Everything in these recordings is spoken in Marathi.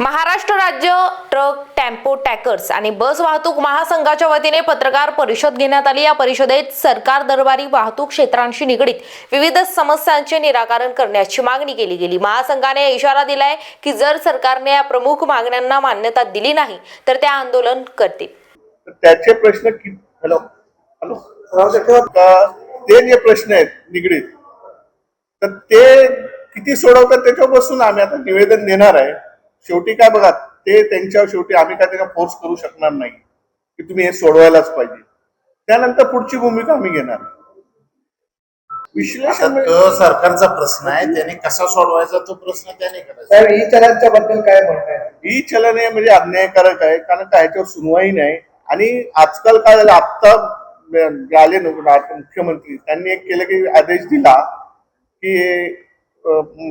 महाराष्ट्र राज्य ट्रक टेम्पो टॅकर्स आणि बस वाहतूक महासंघाच्या वतीने पत्रकार परिषद घेण्यात आली. या परिषदेत सरकार दरबारी वाहतूक क्षेत्रांशी निगडीत विविध समस्यांचे निराकरण करण्याची मागणी केली गेली. महासंघाने इशारा दिलाय की जर सरकारने या प्रमुख मागण्यांना मान्यता दिली नाही तर ते आंदोलन करतील. त्याचे प्रश्न हॅलो. हॅलो. ते जे प्रश्न आहेत निगडीत तर ते किती सोडवतात त्याच्यापासून आम्ही आता निवेदन देणार आहे. शेवटी काय बघा ते त्यांच्यावर शेवटी आम्ही काय त्यांना फोर्स करू शकणार नाही की तुम्ही हे सोडवायलाच पाहिजे. त्यानंतर पुढची भूमिका आम्ही घेणार. विश्लेषण म्हणजे- सरकारचा प्रश्न आहे त्याने कसा सोडवायचा तो प्रश्न त्याने करायचा. ई चलनच्या बद्दल काय म्हणताय ही चलन हे म्हणजे अन्यायकारक आहे कारण का ह्याच्यावर सुनवाई नाही. आणि आजकाल काय झालं आत्ता आले मुख्यमंत्री त्यांनी एक केलं की आदेश दिला की हे,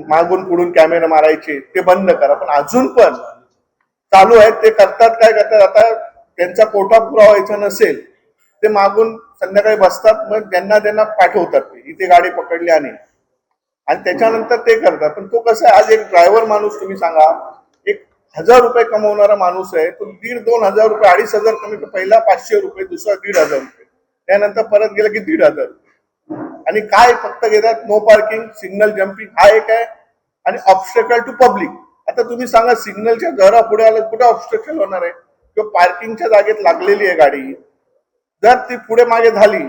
मागून पुढून कॅमेरा मारायचे ते बंद करा. पण अजून पण चालू आहेत ते करतात काय करतात आता त्यांचा कोटा पुरा व्हायचा नसेल ते मागून संध्याकाळी बसतात मग ज्यांना त्यांना पाठवतात ते. इथे गाडी पकडली आणि. आणि त्याच्यानंतर ते करतात. पण तो कसं आहे आज एक ड्रायव्हर माणूस तुम्ही सांगा एक हजार रुपये कमवणारा माणूस आहे तो दीड दोन हजार रुपये अडीच हजार कमी पहिला पाचशे रुपये दुसरा दीड हजार रुपये. त्यानंतर परत गेला की दीड हजार रुपये. आणि काय फक्त घेतात? नो पार्किंग सिग्नल जम्पिंग हा एक आहे. आणि ऑब्स्टकल टू पब्लिक आता तुम्ही सांगा सिग्नलच्या घरा पुढे आलं कुठे ऑब्स्टकल होणार आहे? किंवा पार्किंगच्या जागेत लागलेली आहे गाडी. जर ती पुढे मागे झाली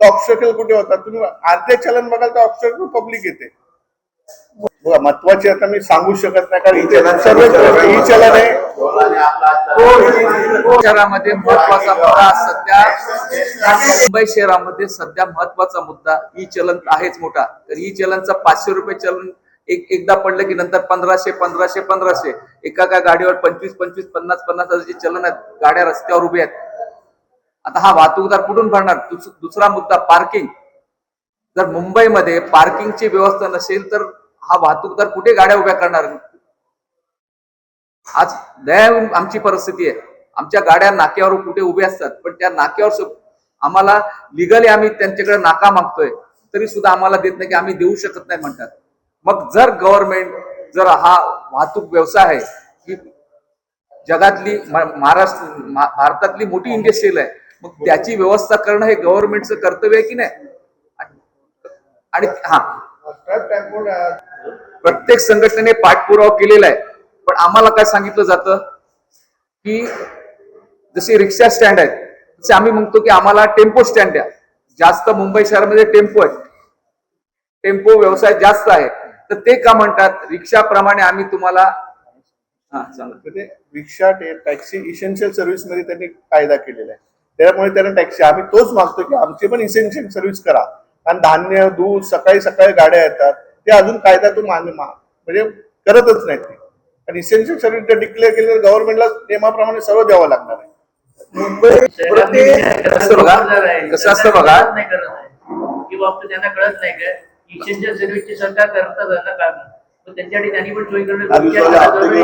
तर ऑब्स्टकल कुठे होतात? तुम्ही अर्धे चलन बघाल तर ऑब्स्टकल पब्लिक येते. बघा महत्वाची आता मी सांगू शकत नाही कारण ही चलन आहे. शहरामध्ये महत्त्वाचा मुद्दा सध्या मुंबई शहरामध्ये सध्या महत्त्वाचा मुद्दा ई चलन आहेच मोठा. तर ई चलनचा पाचशे रुपये चलन एक एकदा पडलं की नंतर पंधराशे पंधराशे पंधराशे. एका एका गाडीवर पंचवीस पंचवीस पन्नास पन्नास हजार चलन आहेत गाड्या रस्त्यावर उभे आहेत. आता हा वाहतूकदार कुठून भरणार? दुसरा मुद्दा पार्किंग. जर मुंबईमध्ये पार्किंगची व्यवस्था नसेल तर हा वाहतूकदार कुठे गाड्या उभ्या करणार? आज दया आमची परिस्थिती आहे. आमच्या गाड्या नाक्यावर कुठे उभे असतात पण त्या नाक्यावर आम्हाला लिगली आम्ही त्यांच्याकडे नाका मागतोय तरी सुद्धा आम्हाला देत नाही की आम्ही देऊ शकत नाही म्हणतात. मग जर गव्हर्नमेंट जर हा वाहतूक व्यवसाय आहे की जगातली महाराष्ट्र भारतातली मोठी इंडस्ट्रील आहे मग त्याची व्यवस्था करणं हे गव्हर्नमेंटचं कर्तव्य आहे की नाही? आणि हा. प्रत्येक संघटनेने पाठपुरावा केलेला आहे पण आम्हाला काय सांगितलं जातं? की जसे रिक्षा स्टँड आहेत तसे आम्ही म्हणतो की आम्हाला टेम्पो स्टँड द्या. जास्त मुंबई शहरामध्ये टेम्पो आहे टेम्पो व्यवसाय जास्त आहे. तर ते का म्हणतात? रिक्षाप्रमाणे आम्ही तुम्हाला हा सांगा. रिक्षा टॅक्सी इसेन्शियल सर्व्हिसमध्ये त्यांनी कायदा केलेला आहे. त्यामुळे त्यांना टॅक्सी आम्ही तोच मागतो की आमची पण इसेन्शियल सर्व्हिस करा. आणि धान्य दूध सकाळी सकाळी गाड्या येतात. ते अजून कायद्यातून मान मा- म्हणजे करतच नाहीत ते. आणि इसेन्शियल सर्व्हिस जर डिक्लेअर केली तर गव्हर्नमेंटला नियमाप्रमाणे सर्व द्यावं लागणार आहे. बघा? कसं असतं बघा? नाही. करत आहे किंवा त्यांना कळत नाही का? इसेन्शियल सर्व्हिसची सरकार करतात त्यांनी करणं.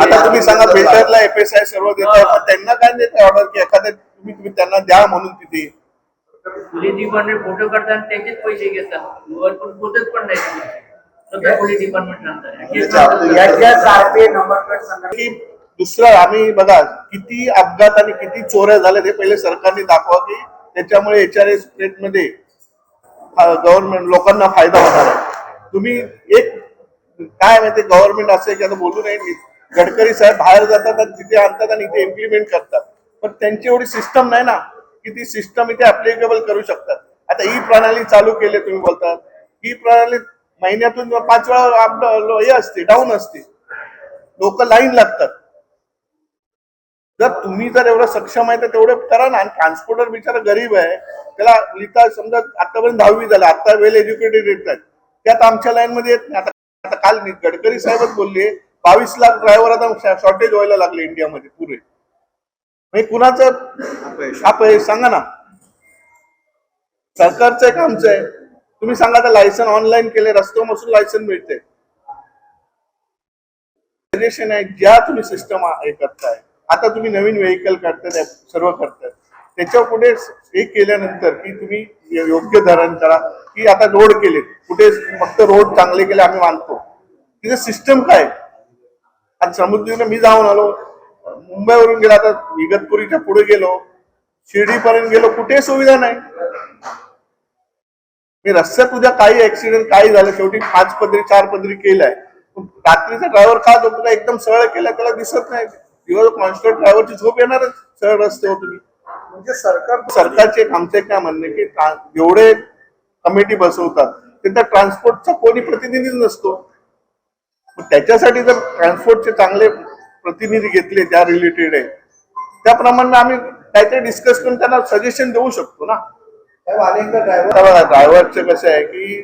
आता तुम्ही सांगा बिल्डरला एफएसआय सर्व देतात पण त्यांना काय देत ऑर्डर की एखाद्या तुम्ही तुम्ही त्यांना द्या म्हणून तिथे? पोलीस डिपार्टमेंट फोटो काढतात त्यांचेच पैसे घेतात. पण पोचत पण नाही. पोलीस डिपार्टमेंट सांगतात दुसरं आम्ही बघा किती अपघात आणि किती चोऱ्या झाल्या हे पहिले सरकारने दाखवा की त्याच्यामुळे एच आर एसमध्ये गव्हर्नमेंट लोकांना फायदा होणार आहे. तुम्ही एक काय माहिती गव्हर्नमेंट असं की आता बोलू नये गडकरी साहेब बाहेर जातात आणि तिथे आणतात आणि इथे इम्प्लिमेंट करतात. पण त्यांची एवढी सिस्टम नाही ना की ती सिस्टम इथे अप्लिकेबल करू शकतात. आता ही प्रणाली चालू केली तुम्ही बोलतात. ही प्रणाली महिन्यातून पाच वेळा हे असते डाऊन असते. लोक लाईन लागतात. जर तुम्ही जर एवढं सक्षम आहे तर तेवढं करा ना. आणि ट्रान्सपोर्टर बिचारा गरीब आहे. त्याला लिहिता समजा आतापर्यंत दहावी झाला आता वेल एज्युकेटेड येतात त्यात आमच्या लाईन मध्ये येत नाही. आता आता काल मी गडकरी साहेबच बोलले बावीस लाख ड्रायव्हर आता शॉर्टेज व्हायला लागले इंडियामध्ये पुरे. म्हणजे कुणाचं अपयश सांगा ना. सरकारचं आहे आमचं आहे. तुम्ही सांगा आता लायसन ऑनलाईन केले रस्त्यावर मसून लायसन मिळते. सजेशन आहे ज्या तुम्ही सिस्टम हे करताय. आता तुम्ही नवीन व्हेकल काढताय सर्व करताय. त्याच्या पुढे हे केल्यानंतर की तुम्ही योग्य धरण करा की आता रोड केले. कुठे फक्त रोड चांगले केले आम्ही मानतो. तिथे सिस्टम काय? आणि समुद्रीने मी जाऊन आलो. मुंबईवरून गेला आता इगतपुरीच्या पुढे गेलो. शिर्डीपर्यंत गेलो कुठे सुविधा नाही. मी रस्त्यात तुझ्या काही ऍक्सिडेंट काही झालं शेवटी पाच पदरी चार पदरी केलाय पण रात्रीचा ड्रायव्हर का झोपला? एकदम सरळ केला त्याला दिसत नाही. दिवस कॉन्स्टंट ड्रायव्हरची झोप येणारच सरळ रस्त्यावर तुम्ही. म्हणजे सरकार सरकारचे आमचे काय म्हणणे की जेवढे कमिटी बसवतात तिथं ट्रान्सपोर्टचा कोणी प्रतिनिधी नसतो. त्याच्यासाठी जर ट्रान्सपोर्टचे चांगले प्रतिनिधी घेतले त्या रिलेटेड आहे त्याप्रमाणे आम्ही काहीतरी डिस्कस करून त्यांना सजेशन देऊ शकतो ना. अनेकदा ड्रायव्हर ड्रायव्हरचं कसं आहे की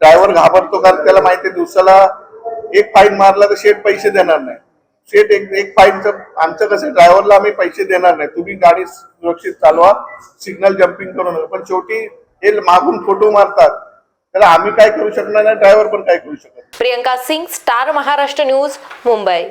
ड्रायव्हर घाबरतो कारण त्याला माहिती आहे दिवसाला एक फाईन मारला तर शेट पैसे देणार नाही. शेट एक एक फाईनचं आमचं कसं ड्रायव्हरला आम्ही पैसे देणार नाही. तुम्ही गाडी सुरक्षित चालवा सिग्नल जम्पिंग करू नका. पण शेवटी हे मागून फोटो मारतात. त्याला आम्ही काय करू शकणार नाही ड्रायव्हर पण काय करू शकत प्रियंका सिंग स्टार महाराष्ट्र न्यूज मुंबई.